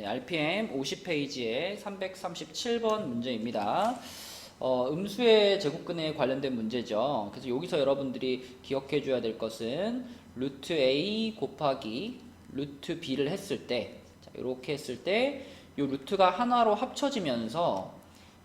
네, RPM 50페이지의 337번 문제입니다. 어, 음수의 제곱근에 관련된 문제죠. 그래서 여기서 여러분들이 기억해 줘야 될 것은 루트 A 곱하기 루트 B를 했을 때, 자, 이렇게 했을 때, 이 루트가 하나로 합쳐지면서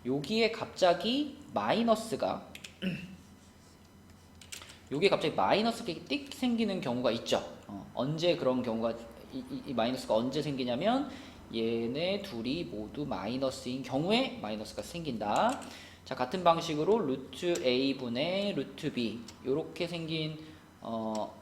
여기에 갑자기 마이너스가 여기에 갑자기 마이너스가 띡 생기는 경우가 있죠. 어, 언제 그런 경우가 이, 이- 이 마이너스가 언제 생기냐면 얘네 둘이 모두 마이너스인 경우에 마이너스가 생긴다. 자 같은 방식으로 루트 a 분의 루트 b 이렇게 생긴 어,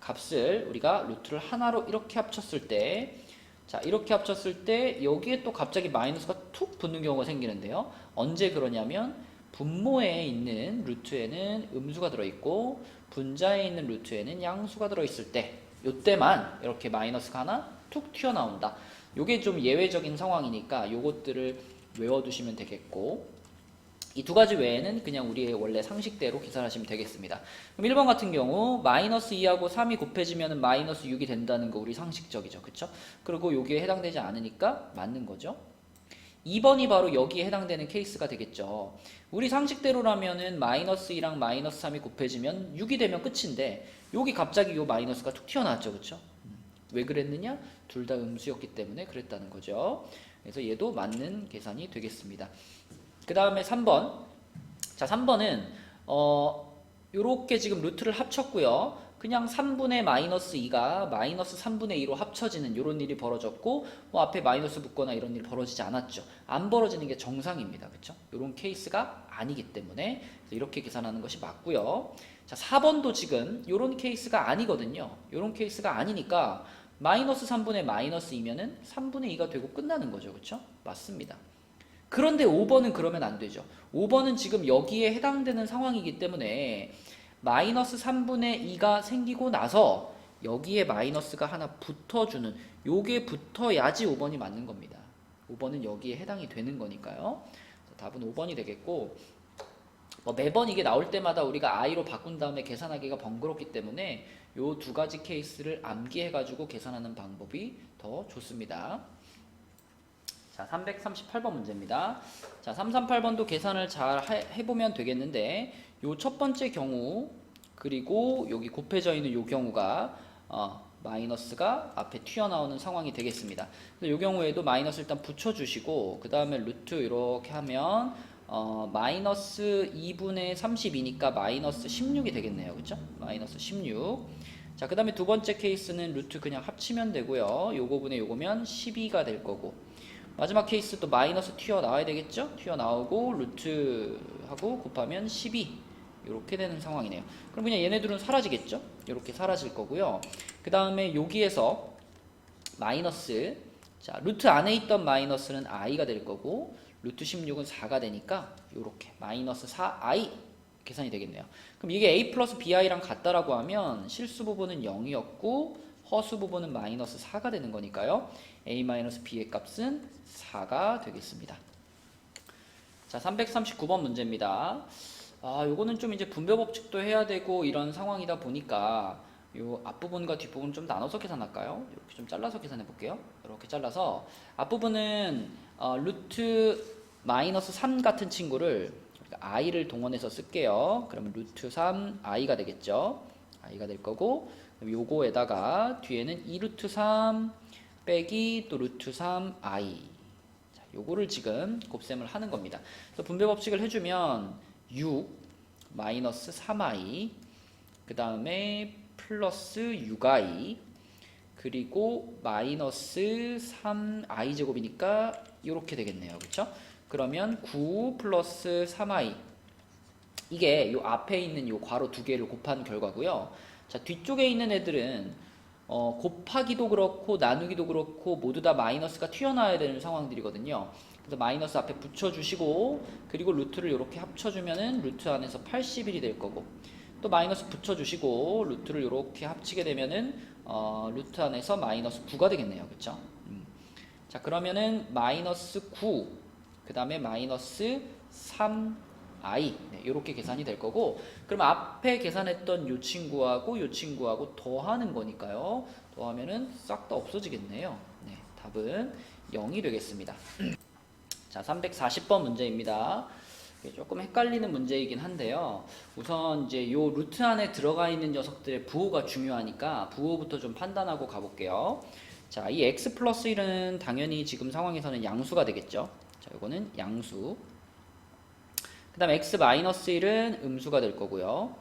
값을 우리가 루트를 하나로 이렇게 합쳤을 때. 자 이렇게 합쳤을 때 여기에 또 갑자기 마이너스가 툭 붙는 경우가 생기는데요. 언제 그러냐면 분모에 있는 루트에는 음수가 들어있고 분자에 있는 루트에는 양수가 들어있을 때 요때만 이렇게 마이너스가 하나 툭 튀어나온다. 요게 좀 예외적인 상황이니까 요것들을 외워두시면 되겠고 이 두 가지 외에는 그냥 우리의 원래 상식대로 계산하시면 되겠습니다. 그럼 1번 같은 경우 마이너스 2하고 3이 곱해지면 마이너스 6이 된다는 거 우리 상식적이죠. 그쵸? 그리고 여기에 해당되지 않으니까 맞는 거죠. 2번이 바로 여기에 해당되는 케이스가 되겠죠. 우리 상식대로라면은 마이너스 2랑 마이너스 3이 곱해지면 6이 되면 끝인데 여기 갑자기 요 마이너스가 툭 튀어나왔죠. 그쵸? 음. 왜 그랬느냐? 둘 다 음수였기 때문에 그랬다는 거죠. 그래서 얘도 맞는 계산이 되겠습니다. 그 다음에 3번. 자, 3번은, 어, 요렇게 지금 루트를 합쳤고요. 그냥 3분의 마이너스 2가 마이너스 3분의 2로 합쳐지는 이런 일이 벌어졌고, 뭐 앞에 마이너스 붙거나 이런 일이 벌어지지 않았죠. 안 벌어지는 게 정상입니다. 그쵸? 이런 케이스가 아니기 때문에 이렇게 계산하는 것이 맞고요. 자, 4번도 지금 이런 케이스가 아니거든요. 이런 케이스가 아니니까 마이너스 3분의 마이너스 2면은 3분의 2가 되고 끝나는 거죠. 그쵸? 맞습니다. 그런데 5번은 그러면 안 되죠. 5번은 지금 여기에 해당되는 상황이기 때문에 마이너스 3분의 2가 생기고 나서 여기에 마이너스가 하나 붙어주는 요게 붙어야지 5번이 맞는 겁니다. 5번은 여기에 해당이 되는 거니까요. 답은 5번이 되겠고 뭐 매번 이게 나올 때마다 우리가 i로 바꾼 다음에 계산하기가 번거롭기 때문에 요 두 가지 케이스를 암기해 가지고 계산하는 방법이 더 좋습니다. 자, 338번 문제입니다. 자, 338번도 계산을 잘 해- 해보면 되겠는데, 요 첫 번째 경우, 그리고 여기 곱해져 있는 요 경우가, 어, 마이너스가 앞에 튀어나오는 상황이 되겠습니다. 요 경우에도 마이너스 일단 붙여주시고, 그 다음에 루트 이렇게 하면, 어, 마이너스 2분의 32니까 마이너스 16이 되겠네요. 그쵸? 마이너스 16. 자, 그 다음에 두 번째 케이스는 루트 그냥 합치면 되고요. 요거 분의 요거면 12가 될 거고. 마지막 케이스 또 마이너스 튀어나와야 되겠죠? 튀어나오고 루트하고 곱하면 12 이렇게 되는 상황이네요. 그럼 그냥 얘네들은 사라지겠죠? 이렇게 사라질 거고요. 그 다음에 여기에서 마이너스 자 루트 안에 있던 마이너스는 i가 될 거고 루트 16은 4가 되니까 이렇게 마이너스 4i 계산이 되겠네요. 그럼 이게 a 플러스 bi랑 같다라고 하면 실수 부분은 0이었고 허수 부분은 마이너스 4가 되는 거니까요. a 마이너스 b의 값은 4가 되겠습니다. 자, 339번 문제입니다. 아, 요거는 좀 이제 분배 법칙도 해야 되고 이런 상황이다 보니까 요 앞부분과 뒷부분 좀 나눠서 계산할까요? 이렇게 좀 잘라서 계산해 볼게요. 이렇게 잘라서 앞부분은 어, 루트 마이너스 3 같은 친구를 i를 동원해서 쓸게요. 그러면 루트 3 i가 되겠죠. i가 될 거고 요거에다가 뒤에는 2루트 3 빼기 또 루트 3 i 자, 요거를 지금 곱셈을 하는 겁니다. 그래서 분배 법칙을 해주면 6 마이너스 3i 그 다음에 플러스 6i 그리고 마이너스 3i 제곱이니까 이렇게 되겠네요. 그렇죠? 그러면 9 플러스 3i 이게 요 앞에 있는 요 괄호 두 개를 곱한 결과고요. 자 뒤쪽에 있는 애들은 어, 곱하기도 그렇고 나누기도 그렇고 모두 다 마이너스가 튀어나와야 되는 상황들이거든요. 그래서 마이너스 앞에 붙여주시고 그리고 루트를 이렇게 합쳐주면은 루트 안에서 81이 될 거고 또 마이너스 붙여주시고 루트를 이렇게 합치게 되면은 어, 루트 안에서 마이너스 9가 되겠네요. 그쵸? 음. 자 그러면은 마이너스 9 그 다음에 마이너스 3i 네, 이렇게 계산이 될 거고 그럼 앞에 계산했던 요 친구하고 요 친구하고 더하는 거니까요 더하면은 싹 다 없어지겠네요 네, 답은 0이 되겠습니다. 자, 340번 문제입니다. 조금 헷갈리는 문제이긴 한데요. 우선 이제 요 루트 안에 들어가 있는 녀석들의 부호가 중요하니까 부호부터 좀 판단하고 가볼게요. 자, 이 x 플러스 1은 당연히 지금 상황에서는 양수가 되겠죠. 자, 이거는 양수. 그 다음에 x 마이너스 1은 음수가 될 거고요.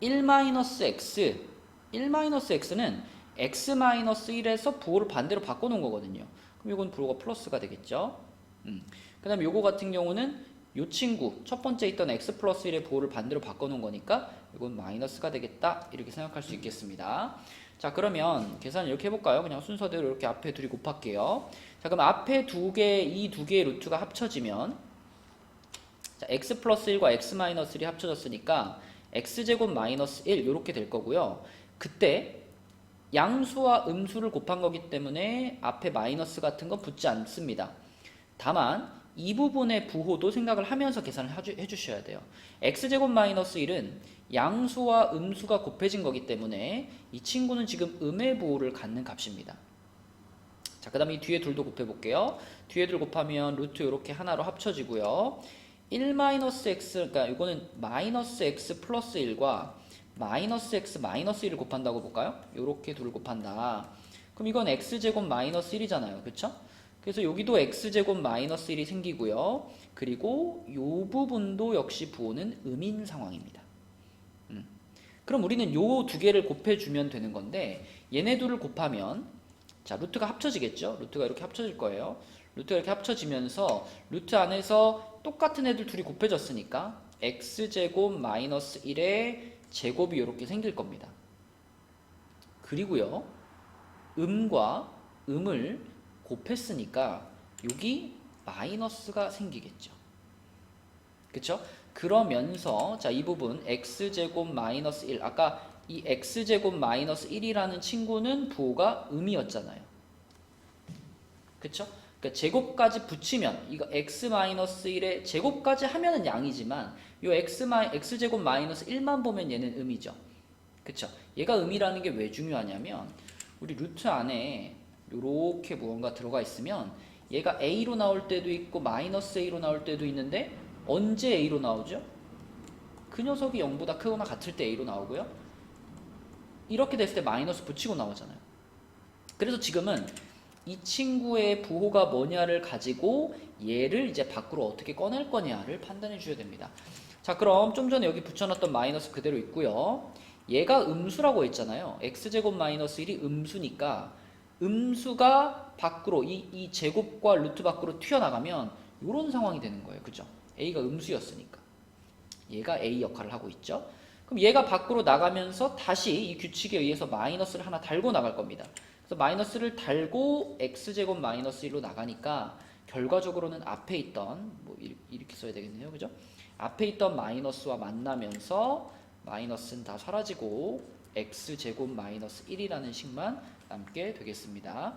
1 마이너스 x, 1 마이너스 x는 x 마이너스 1에서 부호를 반대로 바꿔놓은 거거든요. 그럼 이건 부호가 플러스가 되겠죠. 음. 그 다음에 요거 같은 경우는 요 친구 첫 번째 있던 x 플러스 1의 부호를 반대로 바꿔놓은 거니까 이건 마이너스가 되겠다 이렇게 생각할 수 있겠습니다. 자 그러면 계산을 이렇게 해볼까요? 그냥 순서대로 이렇게 앞에 둘이 곱할게요. 자 그럼 앞에 두 개, 이 두 개의 루트가 합쳐지면 자, x 플러스 1과 x 마이너스 1이 합쳐졌으니까 x제곱 마이너스 1 이렇게 될 거고요. 그때 양수와 음수를 곱한 거기 때문에 앞에 마이너스 같은 건 붙지 않습니다. 다만 이 부분의 부호도 생각을 하면서 계산을 해주- 해주셔야 돼요. x제곱 마이너스 1은 양수와 음수가 곱해진 거기 때문에 이 친구는 지금 음의 부호를 갖는 값입니다. 자, 그 다음에 이 뒤에 둘도 곱해볼게요. 뒤에 둘 곱하면 루트 이렇게 하나로 합쳐지고요. 1 마이너스 x, 그러니까 이거는 마이너스 x 플러스 1과 마이너스 x 마이너스 1을 곱한다고 볼까요? 이렇게 둘 곱한다. 그럼 이건 x제곱 마이너스 1이잖아요. 그쵸? 그래서 여기도 x제곱 마이너스 1이 생기고요. 그리고 이 부분도 역시 부호는 음인 상황입니다. 음. 그럼 우리는 요 두 개를 곱해주면 되는 건데 얘네 둘을 곱하면 자 루트가 합쳐지겠죠? 루트가 이렇게 합쳐질 거예요. 루트가 이렇게 합쳐지면서 루트 안에서 똑같은 애들 둘이 곱해졌으니까 x제곱 마이너스 1의 제곱이 이렇게 생길 겁니다. 그리고요 음과 음을 곱했으니까 여기 마이너스가 생기겠죠. 그쵸? 그러면서 자 이 부분 x제곱 마이너스 1 아까 이 x제곱 마이너스 1이라는 친구는 부호가 음이었잖아요. 그쵸? 그러니까 제곱까지 붙이면 이거 x 마이너스 1의 제곱까지 하면은 양이지만 요 x 마 x제곱 마이너스 1만 보면 얘는 음이죠. 그쵸? 얘가 음이라는 게 왜 중요하냐면 우리 루트 안에 요렇게 무언가 들어가 있으면 얘가 a로 나올 때도 있고 마이너스 a로 나올 때도 있는데 언제 a로 나오죠? 그 녀석이 0보다 크거나 같을 때 a로 나오고요. 이렇게 됐을 때 마이너스 붙이고 나오잖아요. 그래서 지금은 이 친구의 부호가 뭐냐를 가지고 얘를 이제 밖으로 어떻게 꺼낼 거냐를 판단해 주셔야 됩니다. 자, 그럼 좀 전에 여기 붙여놨던 마이너스 그대로 있고요. 얘가 음수라고 했잖아요. x제곱 마이너스 1이 음수니까 음수가 밖으로 이, 이 제곱과 루트 밖으로 튀어나가면 이런 상황이 되는 거예요. 그죠? a가 음수였으니까. 얘가 a 역할을 하고 있죠. 그럼 얘가 밖으로 나가면서 다시 이 규칙에 의해서 마이너스를 하나 달고 나갈 겁니다. 그래서 마이너스를 달고 x제곱 마이너스 1로 나가니까 결과적으로는 앞에 있던 뭐 이- 이렇게 써야 되겠네요. 그죠? 앞에 있던 마이너스와 만나면서 마이너스는 다 사라지고 x제곱 마이너스 1이라는 식만 남게 되겠습니다.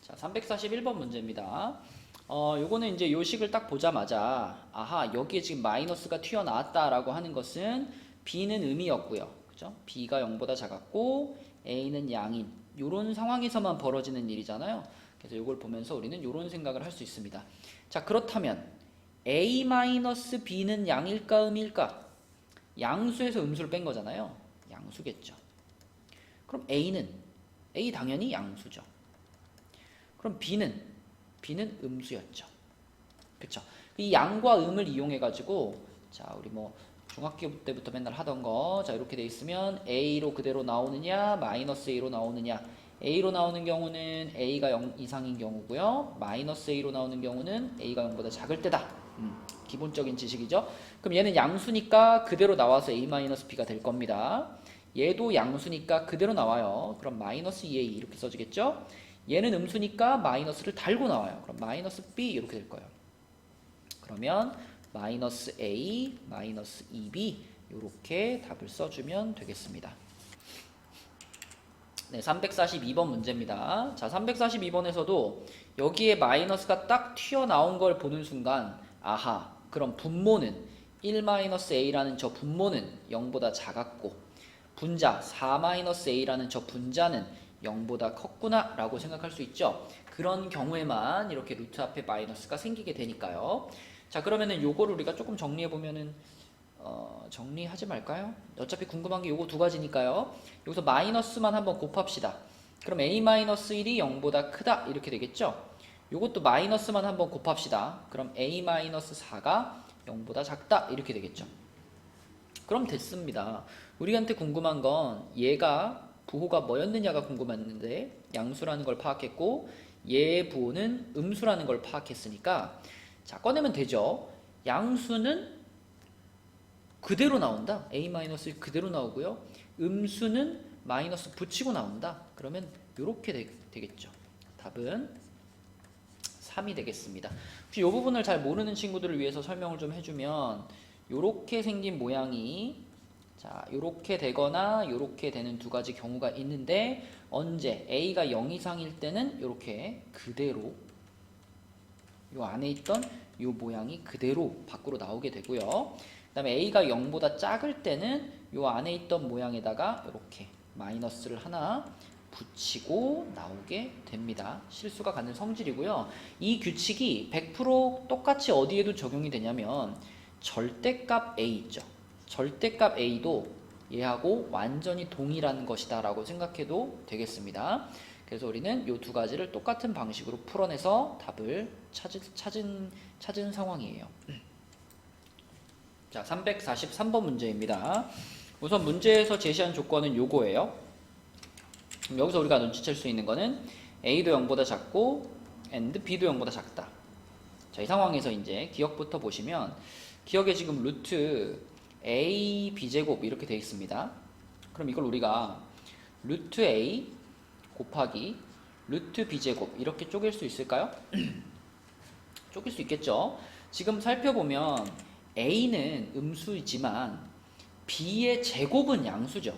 자, 341번 문제입니다. 어, 요거는 이제 요 식을 딱 보자마자 아하, 여기에 지금 마이너스가 튀어나왔다라고 하는 것은 b는 음이었고요. 그죠? b가 0보다 작았고 a는 양인 요런 상황에서만 벌어지는 일이잖아요. 그래서 요걸 보면서 우리는 요런 생각을 할 수 있습니다. 자, 그렇다면 a-b는 양일까 음일까? 양수에서 음수를 뺀 거잖아요. 양수겠죠. 그럼 a는 a 당연히 양수죠. 그럼 b는 b는 음수였죠. 그쵸? 이 양과 음을 이용해 가지고 자 우리 뭐 중학교 때부터 맨날 하던 거 자 이렇게 돼 있으면 a로 그대로 나오느냐 마이너스 a로 나오느냐 a로 나오는 경우는 a가 0 이상인 경우고요 마이너스 a로 나오는 경우는 a가 0보다 작을 때다 음, 기본적인 지식이죠 그럼 얘는 양수니까 그대로 나와서 a 마이너스 b가 될 겁니다 얘도 양수니까 그대로 나와요 그럼 마이너스 2a 이렇게 써지겠죠 얘는 음수니까 마이너스를 달고 나와요 그럼 마이너스 b 이렇게 될 거예요 그러면 마이너스 a 마이너스 2b 이렇게 답을 써주면 되겠습니다. 네, 342번 문제입니다. 자, 342번에서도 여기에 마이너스가 딱 튀어나온 걸 보는 순간 아하, 그럼 분모는 1-a라는 저 분모는 0보다 작았고 분자 4-a라는 저 분자는 0보다 컸구나 라고 생각할 수 있죠. 그런 경우에만 이렇게 루트 앞에 마이너스가 생기게 되니까요. 자 그러면은 요거를 우리가 조금 정리해 보면은 어, 정리하지 말까요? 어차피 궁금한 게 요거 두 가지니까요. 여기서 마이너스만 한번 곱합시다. 그럼 a-1이 0보다 크다 이렇게 되겠죠? 요것도 마이너스만 한번 곱합시다. 그럼 a-4가 0보다 작다 이렇게 되겠죠. 그럼 됐습니다. 우리한테 궁금한 건 얘가 부호가 뭐였느냐가 궁금했는데 양수라는 걸 파악했고 얘의 부호는 음수라는 걸 파악했으니까 자 꺼내면 되죠. 양수는 그대로 나온다. a-1 그대로 나오고요. 음수는 마이너스 붙이고 나온다. 그러면 이렇게 되, 겠죠 답은 3이 되겠습니다. 혹시 이 부분을 잘 모르는 친구들을 위해서 설명을 좀 해주면 이렇게 생긴 모양이 자 이렇게 되거나 이렇게 되는 두 가지 경우가 있는데 언제 a가 0 이상일 때는 이렇게 그대로 이 안에 있던 이 모양이 그대로 밖으로 나오게 되고요. 그 다음에 a가 0보다 작을 때는 이 안에 있던 모양에다가 이렇게 마이너스를 하나 붙이고 나오게 됩니다. 실수가 가는 성질이고요. 이 규칙이 100% 똑같이 어디에도 적용이 되냐면 절대값 a 있죠. 절대값 a도 얘하고 완전히 동일한 것이다 라고 생각해도 되겠습니다. 그래서 우리는 이 두 가지를 똑같은 방식으로 풀어내서 답을 찾은, 찾은, 찾은 상황이에요. 자, 343번 문제입니다. 우선 문제에서 제시한 조건은 요거예요. 여기서 우리가 눈치챌 수 있는 거는 a도 0보다 작고 and b도 0보다 작다. 자, 이 상황에서 이제 기억부터 보시면 기억에 지금 루트 a b제곱 이렇게 되어 있습니다. 그럼 이걸 우리가 루트 a 곱하기 루트 b제곱 이렇게 쪼갤 수 있을까요? 쪼갤 수 있겠죠. 지금 살펴보면 a는 음수이지만 b의 제곱은 양수죠.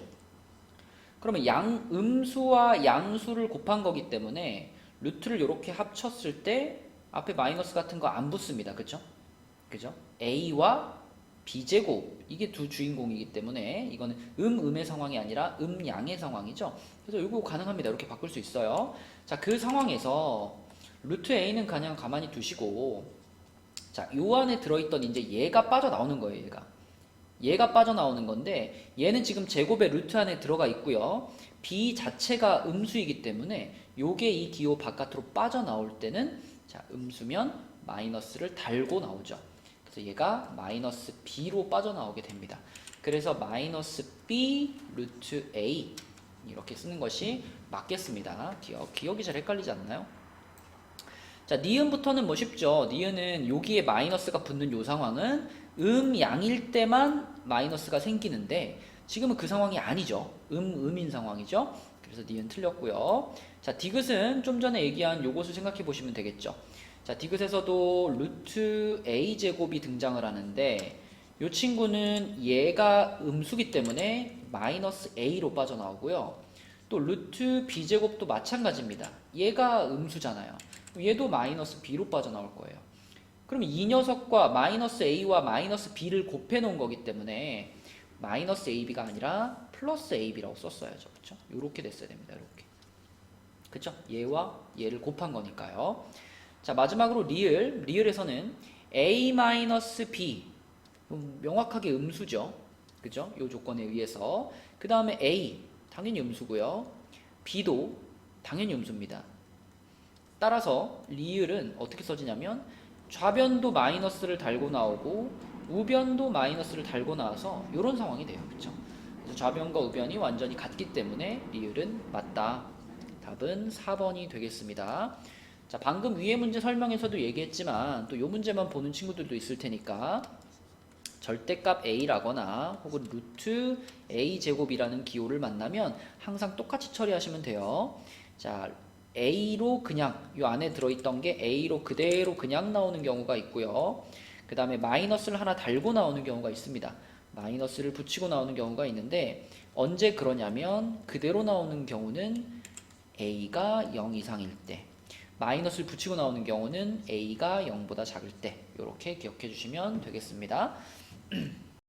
그러면 양 음수와 양수를 곱한 거기 때문에 루트를 이렇게 합쳤을 때 앞에 마이너스 같은 거 안 붙습니다. 그죠? 그죠? A와 b제곱 이게 두 주인공이기 때문에 이거는 음 음의 상황이 아니라 음 양의 상황이죠. 그래서 이거 가능합니다. 이렇게 바꿀 수 있어요. 자, 그 상황에서 루트 a는 그냥 가만히 두시고 자, 요 안에 들어있던 이제 얘가 빠져나오는 거예요, 얘가. 얘가 빠져나오는 건데 얘는 지금 제곱의 루트 안에 들어가 있고요. b 자체가 음수이기 때문에 요게 이 기호 바깥으로 빠져나올 때는 자, 음수면 마이너스를 달고 나오죠. 그래서 얘가 마이너스 b로 빠져나오게 됩니다. 그래서 마이너스 b 루트 a 이렇게 쓰는 것이 맞겠습니다. 기억, 기억이 잘 헷갈리지 않나요? 자, 니은부터는 뭐 쉽죠. 니은은 여기에 마이너스가 붙는 요 상황은 음 양일 때만 마이너스가 생기는데 지금은 그 상황이 아니죠. 음 음인 상황이죠. 그래서 니은 틀렸고요. 자, 디귿은 좀 전에 얘기한 요것을 생각해 보시면 되겠죠. 자, 디귿에서도 루트 a 제곱이 등장을 하는데 요 친구는 얘가 음수기 때문에 마이너스 a로 빠져나오고요. 또 루트 b 제곱도 마찬가지입니다. 얘가 음수잖아요. 얘도 마이너스 b로 빠져나올 거예요. 그러면 이 녀석과 마이너스 a와 마이너스 b를 곱해 놓은 거기 때문에 마이너스 ab가 아니라 플러스 ab라고 썼어야죠. 그렇죠? 이렇게 됐어야 됩니다. 이렇게. 그렇죠? 얘와 얘를 곱한 거니까요. 자, 마지막으로 리을. 리을에서는 a 마이너스 b 음, 명확하게 음수죠. 그죠? 이 조건에 의해서. 그 다음에 a 당연히 음수고요. b도 당연히 음수입니다. 따라서 리을은 어떻게 써지냐면 좌변도 마이너스를 달고 나오고 우변도 마이너스를 달고 나와서 이런 상황이 돼요. 그렇죠? 그래서 좌변과 우변이 완전히 같기 때문에 리을은 맞다. 답은 4번이 되겠습니다. 자, 방금 위의 문제 설명에서도 얘기했지만 또이 문제만 보는 친구들도 있을 테니까 절대값 a라거나 혹은 루트 a 제곱이라는 기호를 만나면 항상 똑같이 처리하시면 돼요. 자, A로 그냥 이 안에 들어있던 게 A로 그대로 그냥 나오는 경우가 있고요. 그 다음에 마이너스를 하나 달고 나오는 경우가 있습니다. 마이너스를 붙이고 나오는 경우가 있는데 언제 그러냐면 그대로 나오는 경우는 A가 0 이상일 때 마이너스를 붙이고 나오는 경우는 A가 0보다 작을 때 이렇게 기억해 주시면 되겠습니다.